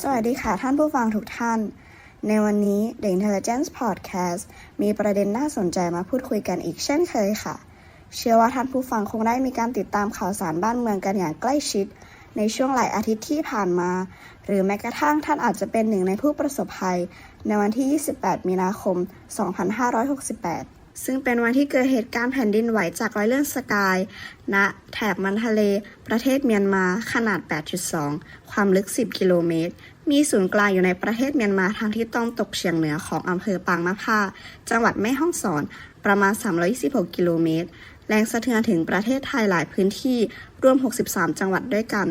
สวัสดีค่ะท่านผู้ฟังทุกท่าน ในวันนี้ The Intelligence Podcast มีประเด็นน่าสนใจมาพูดคุยกันอีกเช่นเคยค่ะ เชื่อว่าท่านผู้ฟังคงได้มีการติดตามข่าวสารบ้านเมืองกันอย่างใกล้ชิด ในช่วงหลายอาทิตย์ที่ผ่านมา หรือแม้กระทั่งท่านอาจจะเป็นหนึ่งในผู้ประสบภัย ในวันที่ 28 มีนาคม 2568 ซึ่งเป็นวันที่เกิดเหตุการณ์แผ่นดินไหวจากรอยเลื่อนสกายณแถบมันทะเล ประเทศเมียนมาขนาด 8.2 ความลึก 10 กิโลเมตร มีศูนย์กลางอยู่ในประเทศเมียนมาทางที่ต้องตกเฉียงเหนือของอำเภอปางมะพร้าจังหวัดแม่ฮ่องสอน ประมาณ 326 กิโลเมตร แรงสะเทือนถึงประเทศไทยหลายพื้นที่รวม 63 จังหวัดด้วยกัน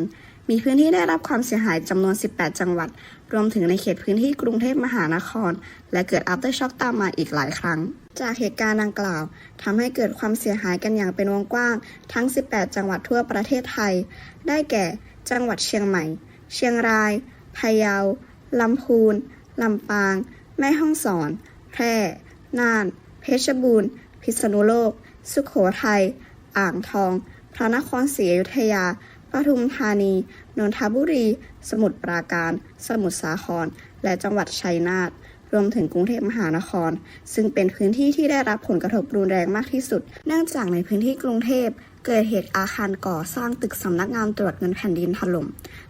มีพื้นที่ได้รับความเสียหายจำนวน 18 จังหวัด รวมถึงในเขตพื้นที่กรุงเทพมหานคร และเกิด after shock ตามมาอีกหลายครั้ง จากเหตุการณ์ดังกล่าวทำให้เกิดความเสียหายกันอย่างเป็นวงกว้างทั้ง 18 จังหวัดทั่วประเทศไทย ได้แก่ จังหวัดเชียงใหม่ เชียงราย พะเยา ลำพูน ลำปาง แม่ฮ่องสอน แพร่ น่าน เพชรบูรณ์ พิษณุโลก สุขโขทัย อ่างทอง พระนครศรีอยุธยา ปทุมธานี นนทบุรี สมุทรปราการ สมุทรสาคร และจังหวัดชัยนาท รวมถึงกรุงเทพมหานคร ซึ่งเป็นพื้นที่ที่ได้รับผลกระทบรุนแรงมากที่สุด เนื่องจากในพื้นที่กรุงเทพเกิดเหตุอาคารก่อสร้างตึกสำนักงานตรวจเงินแผ่นดินถล่ม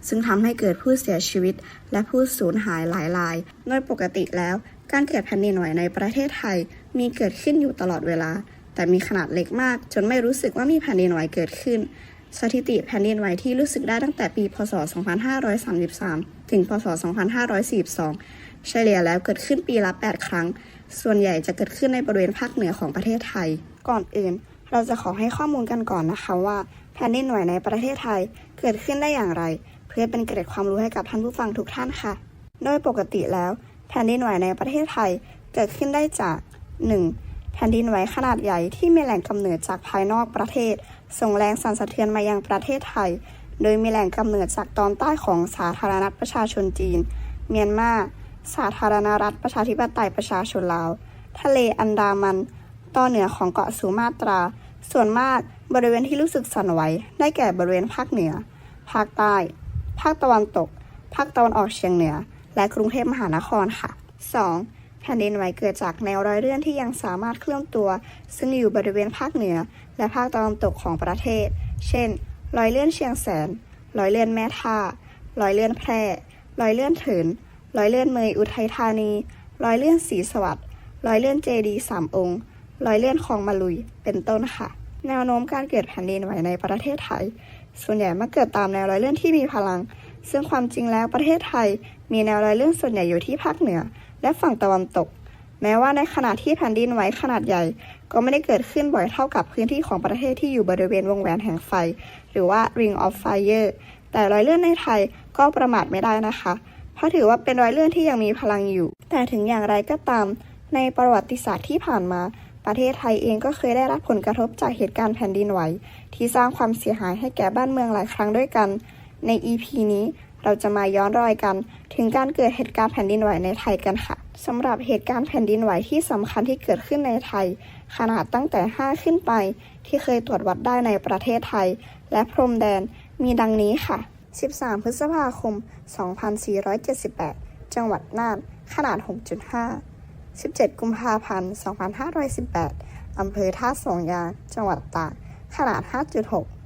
ซึ่งทำให้เกิดผู้เสียชีวิต และผู้สูญหายหลายราย โดยปกติแล้ว การเกิดแผ่นดินไหวในประเทศไทย มีเกิดขึ้นอยู่ตลอดเวลา แต่มีขนาดเล็กมาก จนไม่รู้สึกว่ามีแผ่นดินไหวเกิดขึ้น สถิติแผ่นดินไหวที่รู้สึกได้ตั้งแต่ปีพศ 2533 ถึง พศ 2542 เฉลี่ยแล้วเกิดขึ้นปีละ 8 ครั้ง ส่วนใหญ่จะเกิดขึ้นในบริเวณภาคเหนือของประเทศไทย ก่อนอื่น เราจะขอให้ข้อมูลกันก่อนนะคะว่า แผ่นดินไหวในประเทศไทยเกิดขึ้นได้อย่างไร เพื่อเป็นเกร็ดความรู้ให้กับท่านผู้ฟังทุกท่านค่ะ โดยปกติแล้ว แผ่นดินไหวในประเทศไทยเกิดขึ้นได้จาก 1. แผ่นดินไหวขนาดใหญ่ที่มีแหล่งกำเนิดจากภายนอกประเทศ ส่งแรงสั่นสะเทือนมายังประเทศไทย โดยมีแหล่งกำเนิดจากตอนใต้ของสาธารณรัฐประชาชนจีน เมียนมา สาธารณรัฐประชาธิปไตยประชาชนลาว ทะเลอันดามัน ตอนเหนือของเกาะสุมาตรา ส่วนมากบริเวณที่รู้สึกสั่นไหวได้แก่บริเวณภาคเหนือ ภาคใต้ ภาคตะวันตก ภาคตะวันออกเฉียงเหนือ และกรุงเทพมหานครค่ะ 2. แผ่นดินไหวเกิดจากแนวรอยเลื่อนที่ยังสามารถเคลื่อนตัว ซึ่งอยู่บริเวณภาคเหนือ และภาคตะวันตกของประเทศ เช่น รอยเลื่อนเชียงแสน รอยเลื่อนแม่ท่า รอยเลื่อนแพร่ รอยเลื่อนเถิน รอยเลื่อนเมยอุทัยธานี รอยเลื่อนศรีสวัสดิ์ รอยเลื่อนเจดีสามองค์ รอยเลื่อนคลองมาลุย เป็นต้นค่ะ แนวโน้มการเกิดแผ่นดินไหวในประเทศไทย ส่วนใหญ่มักเกิดตามแนวรอยเลื่อนที่มีพลัง ซึ่งความจริงแล้วประเทศไทยมีแนวรอยเลื่อนส่วนใหญ่อยู่ที่ภาคเหนือ และฝั่งตะวันตก แม้ว่าในขณะที่แผ่นดินไหวขนาดใหญ่ ก็ไม่ได้เกิดขึ้นบ่อยเท่ากับพื้นที่ของประเทศที่อยู่บริเวณวงแหวนแห่งไฟ หรือว่า Ring of Fire แต่รอยเลื่อนในไทยก็ประมาทไม่ได้นะคะ เพราะถือว่าเป็นรอยเลื่อนที่ยังมีพลังอยู่ แต่ถึงอย่างไรก็ตาม ในประวัติศาสตร์ที่ผ่านมา ประเทศไทยเองก็เคยได้รับผลกระทบจากเหตุการณ์แผ่นดินไหว ที่สร้างความเสียหายให้แก่บ้านเมืองหลายครั้งด้วยกัน ใน EP นี้เราจะมาย้อนรอยกัน ถึงการเกิดเหตุการณ์แผ่นดินไหวในไทยกันค่ะสำหรับเหตุการณ์แผ่นดินไหวที่สำคัญที่เกิดขึ้นในไทย ขนาดตั้งแต่ 5 ขึ้นไป ที่เคยตรวจวัดได้ในประเทศไทย และพรมแดนมีดังนี้ค่ะ 13 พฤษภาคม 2478 จังหวัดน่าน ขนาด 6.5 17 กุมภาพันธ์ 2518 อำเภอท่าสองยาง จังหวัดตาก ขนาด 5.6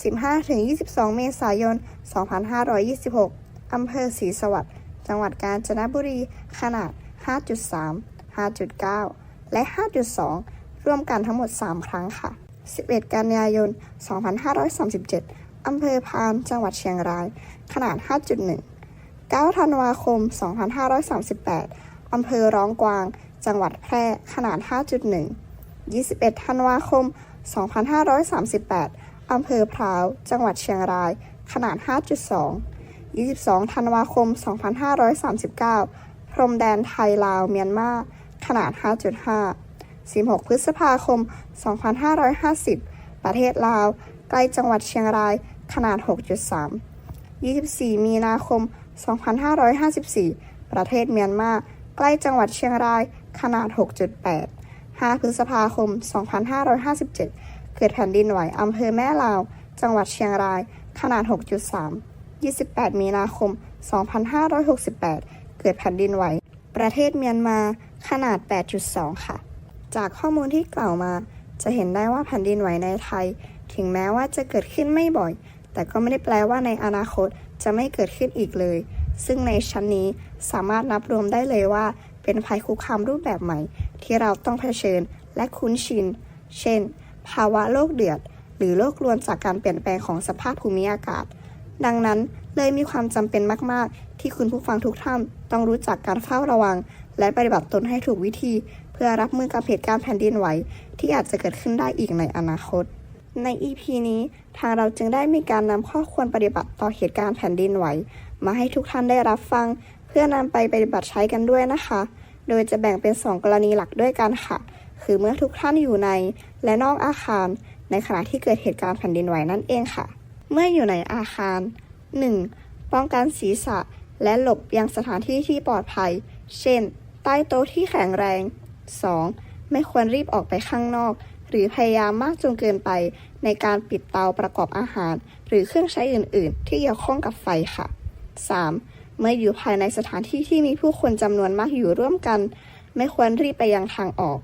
15-22 เมษายน 2526 อำเภอศรีสวัสดิ์ จังหวัดกาญจนบุรี ขนาด 5.3 5.9 และ 5.2 ร่วมกันทั้งหมด 3 ครั้งค่ะ 11 กันยายน 2537 อำเภอพาน จังหวัดเชียงราย ขนาด 5.1 9 ธันวาคม 2538 อำเภอร้องกวาง จังหวัดแพร่ ขนาด 5.1 21 ธันวาคม 2538 อำเภอพร้าว จังหวัดเชียงราย ขนาด 5.2 22 ธันวาคม 2539 พรมแดนไทยลาวเมียนมา ขนาด 5.5 16 พฤษภาคม 2550 ประเทศลาว ใกล้จังหวัดเชียงราย ขนาด 6.3 24 มีนาคม 2554 ประเทศเมียนมา ใกล้จังหวัดเชียงราย ขนาด 6.8 5 พฤษภาคม 2557 เกิดแผ่นดินไหวอำเภอแม่ลาว จังหวัดเชียงราย ขนาด 6.3 28 มีนาคม 2568 เกิดแผ่นดินไหว ประเทศเมียนมา ขนาด 8.2 ค่ะ จากข้อมูลที่กล่าวมา จะเห็นได้ว่าแผ่นดินไหวในไทย ถึงแม้ว่าจะเกิดขึ้นไม่บ่อย แต่ก็ไม่ได้แปลว่าในอนาคตจะไม่เกิดขึ้นอีกเลย ซึ่งในชั้นนี้สามารถนับรวมได้เลยว่า เป็นภัยคุกคามรูปแบบใหม่ ที่เราต้องเผชิญและคุ้นชิน เช่น ภาวะโลกเดือด หรือโลกรวนจากการเปลี่ยนแปลงของสภาพภูมิอากาศ ดังนั้นเลยมีความจำเป็นมาก ๆ ที่คุณผู้ฟังทุกท่านต้องรู้จักการเฝ้าระวัง และปฏิบัติตนให้ถูกวิธี เพื่อรับมือกับเหตุการณ์แผ่นดินไหวที่อาจจะเกิดขึ้นได้อีกในอนาคต ใน EP นี้ทางเราจึงได้มีการนำข้อควรปฏิบัติต่อเหตุการณ์แผ่นดินไหว มาให้ทุกท่านได้รับฟัง เพื่อนำไปปฏิบัติใช้กันด้วยนะคะ โดยจะแบ่งเป็น 2 กรณีหลักด้วยกันค่ะ คือเมื่อทุกท่านอยู่ใน และนอกอาคาร ในขณะที่เกิดเหตุการณ์แผ่นดินไหวนั่นเองค่ะ เมื่ออยู่ในอาคาร 1. ป้องกันศีรษะ และหลบยังสถานที่ที่ปลอดภัย เช่น ใต้โต๊ะที่แข็งแรง 2. ไม่ควรรีบออกไปข้างนอก หรือพยายามมากจนเกินไป ในการปิดเตาประกอบอาหาร หรือเครื่องใช้อื่น ๆ ที่เกี่ยวข้องกับไฟค่ะ 3. เมื่ออยู่ภายในสถานที่ที่มีผู้คนจำนวนมากอยู่ร่วมกัน ไม่ควรรีบไปยังทางออก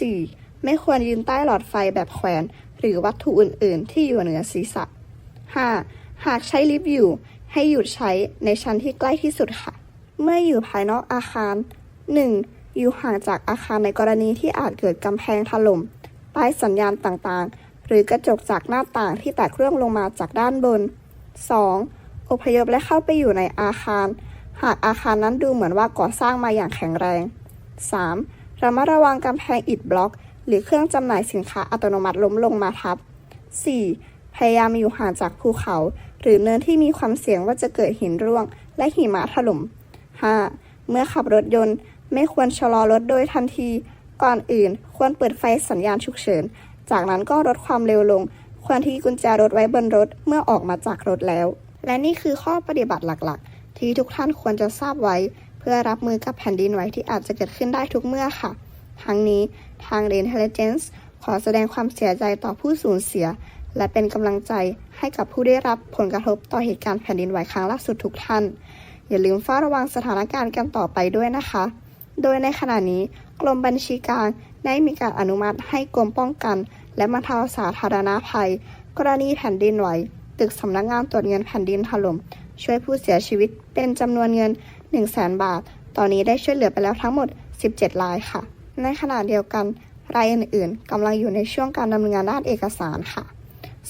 4. ไม่ควรยืนใต้หลอดไฟแบบแขวน หรือวัตถุอื่น ๆ ที่อยู่เหนือศีรษะ 5. หากใช้ลิฟต์อยู่ ให้หยุดใช้ในชั้นที่ใกล้ที่สุดค่ะ เมื่ออยู่ภายนอกอาคาร 1. อยู่ห่างจากอาคารในกรณีที่อาจเกิดกำแพงถล่มป้ายสัญญาณต่างๆ หรือกระจกจากหน้าต่างที่แตกร่วงลงมาจากด้านบน 2. อพยพและเข้าไปอยู่ในอาคาร หากอาคารนั้นดูเหมือนว่าก่อสร้างมาอย่างแข็งแรง 3. ระมัดระวังกำแพงอิฐบล็อก หรือเครื่องจำหน่ายสินค้าอัตโนมัติล้มลงมาทับ 4. พยายามอยู่ห่างจากภูเขา หรือเนินที่มีความเสี่ยงว่าจะเกิดหินร่วง และหิมะถล่ม 5. เมื่อขับรถยนต์ไม่ควรชะลอรถโดยทันที ก่อนอื่น ควรเปิดไฟสัญญาณฉุกเฉิน จากนั้นก็ลดความเร็วลง ควรที่กุญแจรถไว้บนรถเมื่อออกมาจากรถแล้ว และนี่คือข้อปฏิบัติหลักๆ ที่ทุกท่านควรจะทราบไว้ เพื่อรับมือกับแผ่นดินไหวที่อาจจะเกิดขึ้นได้ทุกเมื่อค่ะ ทั้งนี้ทาง The Intelligence ขอแสดงความเสียใจต่อผู้สูญเสีย และเป็นกำลังใจให้กับผู้ได้รับผลกระทบต่อเหตุการณ์แผ่นดินไหวครั้งล่าสุดทุกท่าน อย่าลืมเฝ้าระวังสถานการณ์กันต่อไปด้วยนะคะ โดยในขณะนี้กรมบัญชีกลางได้มีการอนุมัติให้กรมป้องกัน และบรรเทาสาธารณภัย กรณีแผ่นดินไหว ตึกสำนักงานตรวจเงินแผ่นดินถล่มช่วยผู้เสียชีวิตเป็นจำนวนเงิน 1 0 0 0 0แบาท ตอนนี้ได้ช่วยเหลือไปแล้วทั้งหมด 17รายค่ะ ในขณะเดียวกันรายอื่นๆกำลังอยู่ในช่วงการดำเนินงานด้านเอกสารค่ะ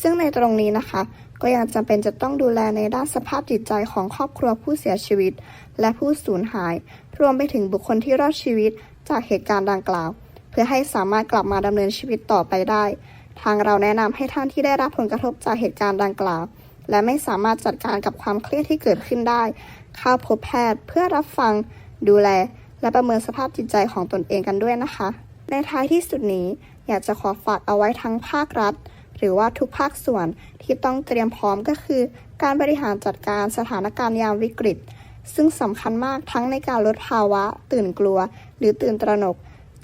ซึ่งในตรงนี้นะคะ ก็ยังจำเป็นจะต้องดูแลในด้านสภาพจิตใจของครอบครัวผู้เสียชีวิต และผู้สูญหาย รวมไปถึงบุคคลที่รอดชีวิตจากเหตุการณ์ดังกล่าว เพื่อให้สามารถกลับมาดำเนินชีวิตต่อไปได้ ทางเราแนะนำให้ท่านที่ได้รับผลกระทบจากเหตุการณ์ดังกล่าว และไม่สามารถจัดการกับความเครียดที่เกิดขึ้นได้ เข้าพบแพทย์เพื่อรับฟัง ดูแล และประเมินสภาพจิตใจของตนเองกันด้วยนะคะ ในท้ายที่สุดนี้อยากจะขอฝากเอาไว้ทั้งภาครัฐ หรือว่าทุกภาคส่วนที่ต้องเตรียมพร้อมก็คือ การบริหารจัดการสถานการณ์ยามวิกฤต ซึ่งสำคัญมากทั้งในการลดภาวะ ตื่นกลัว หรือตื่นตระหนก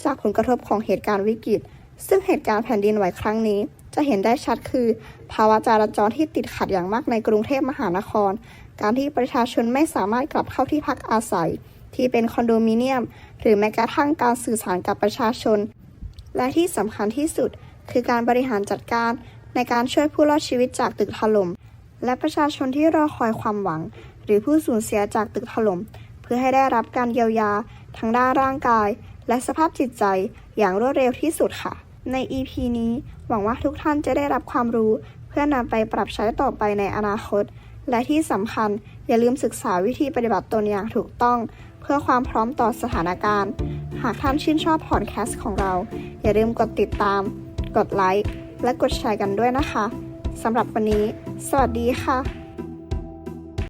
จากผลกระทบของเหตุการณ์วิกฤต ซึ่งเหตุการณ์แผ่นดินไหวครั้งนี้ จะเห็นได้ชัดคือ ภาวะจราจรที่ติดขัดอย่างมากในกรุงเทพมหานคร การที่ประชาชนไม่สามารถกลับเข้าที่พักอาศัย ที่เป็นคอนโดมิเนียม หรือแม้กระทั่งการสื่อสารกับประชาชน และที่สำคัญที่สุด คือการบริหารจัดการในการช่วยผู้รอดชีวิตจากตึกถล่ม และประชาชนที่รอคอยความหวัง หรือผู้สูญเสียจากตึกถล่ม เพื่อให้ได้รับการเยียวยาทั้งด้านร่างกาย และสภาพจิตใจอย่างรวดเร็วที่สุดค่ะ ใน EP นี้หวังว่าทุกท่านจะได้รับความรู้ เพื่อนำไปปรับใช้ต่อไปในอนาคต และที่สำคัญอย่าลืมศึกษาวิธีปฏิบัติตนอย่างถูกต้อง พื่อความพร้อมต่อสถานการณ์ หากท่านชื่นชอบพอดแคสต์ของเรา อย่าลืมกดติดตาม กดไลค์ และกดแชร์กันด้วยนะคะ สำหรับวันนี้ สวัสดีค่ะ